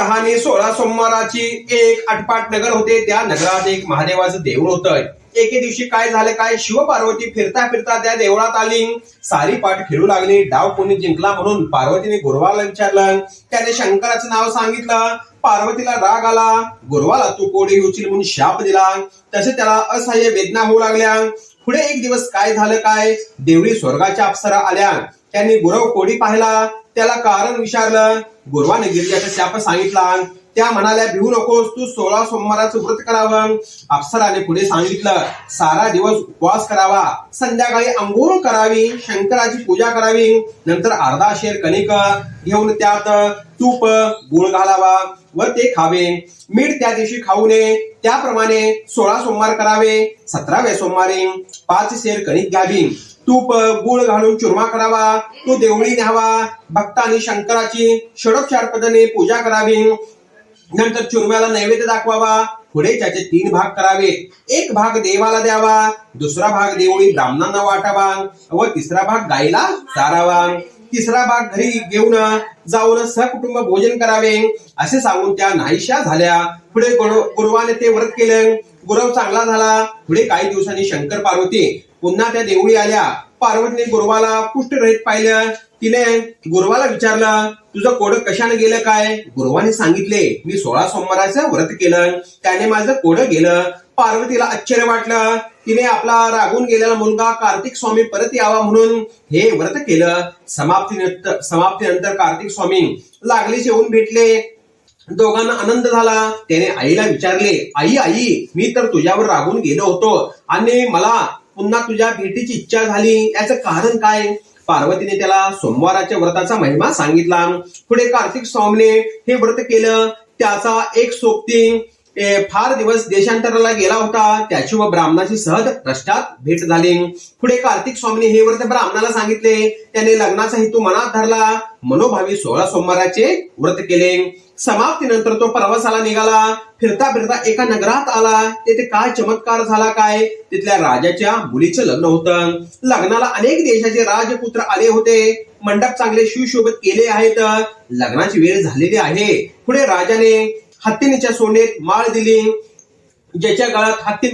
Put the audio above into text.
कहाणी सोळा सोमवाराची एक आटपाट नगर होते. त्या नगरात एक महादेवाचं देऊळ होतं. एके दिवशी काय झालं? काय शिवपार्वती फिरता फिरता त्या देवळात आली. सारी पाठ फिरू लागली. डाव कोणी जिंकला म्हणून पार्वतीने गुरुवाला विचारलं. त्याने शंकराचं नाव सांगितलं. पार्वतीला राग आला. गुरुवाला तू कोडी उचल म्हणून शाप दिला. तसे त्याला असह्य वेदना होऊ लागल्या. पुढे एक दिवस काय झालं? काय? देवळी स्वर्गाच्या अप्सरा आल्या. त्यांनी गुरव कोडी पाहिला. त्याला कारण विचारलं. गुरुवाने गिरजाचा शाप सांगितला. त्या म्हणाल्या भिवू नकोस तू सोळा सोमवाराचं व्रत करावं. अप्सराने पुढे सांगितलं सारा दिवस उपवास करावा. संध्याकाळी अंघोळ करावी शंकराची पूजा करावी. नंतर अर्धा शेर कणिक घेऊन त्यात तूप गुळ घालावा व ते खावे. मीठ त्या दिवशी खाऊ नये. त्याप्रमाणे सोळा सोमवार करावे सतराव्या सोमवारी पाच शेर कणिक घ्यावी. तूप गुळ घालून चुरमा करावा तो देवळी न्यावा भक्तांनी शंकराची षडोपचार पद्धतीने पूजा करावी. नंतर चुरम्याला नैवेद्य दाखवावा. पुढे त्याचे तीन भाग करावे. एक भाग देवाला द्यावा दुसरा भाग देवळी ब्राह्मणांना वाटावा व तिसरा भाग गायीला चारावा. तिसरा भाग घरी घेऊन जाऊन सहकुटुंब भोजन करावे. असे सांगून त्या नाहीशा झाल्या. पुढे गुरुवाने ते व्रत केले. गुरव चांगला झाला. पुढे काही दिवसांनी शंकर पार्वती पुन्हा त्या देवळी आल्या. पार्वतीने गुरुवाला कुष्ठरहित पाहिलं. तिने गुरुवाला विचारलं तुझं कोड कशाने गेलं काय? गुरुवाने सांगितले मी सोळा सोमवाराचं व्रत केलं. त्याने माझं कोड गेलं. पार्वतीला आश्चर्य वाटलं. तिने आपला रागून गेलेला मुलगा कार्तिक स्वामी परत यावा म्हणून हे व्रत केलं. समाप्तीनंतर समाप्तीनंतर कार्तिक स्वामी लागलीच येऊन भेटले. दोघांना आनंद झाला. त्याने आईला विचारले आई आई मी तर तुझ्यावर रागून गेलो होतो आणि मला पुन्हा तुझ्या भेटीची इच्छा झाली. याचं कारण काय? पार्वतीने त्याला सोमवाराच्या व्रताचा महिमा सांगितला. पुढे कार्तिक स्वामीने हे व्रत केलं. त्याचा एक सोबती फार दिवस देशांतराला गेला होता. त्याची व ब्राह्मणाची सहज रष्टात भेट झाली. पुढे कार्तिक स्वामीने हे व्रत ब्राह्मणाला सांगितले. त्याने लग्नाचा हेतू मनात धरला. मनोभावी सोळा सोमवाराचे व्रत केले. समाप्तीनंतर तो प्रवासाला निघाला. फिरता फिरता एका नगरात आला. तेथे काय चमत्कार झाला काय? तिथल्या राजाच्या मुलीचं लग्न होतं. लग्नाला अनेक देशाचे राजपुत्र आले होते. मंडप चांगले सुशोभित केले आहेत. लग्नाची वेळ झालेली आहे. पुढे राजाने हत्तीनीच्या सोनेत माळ दिली. ज्याच्या गळ्यात हत्ती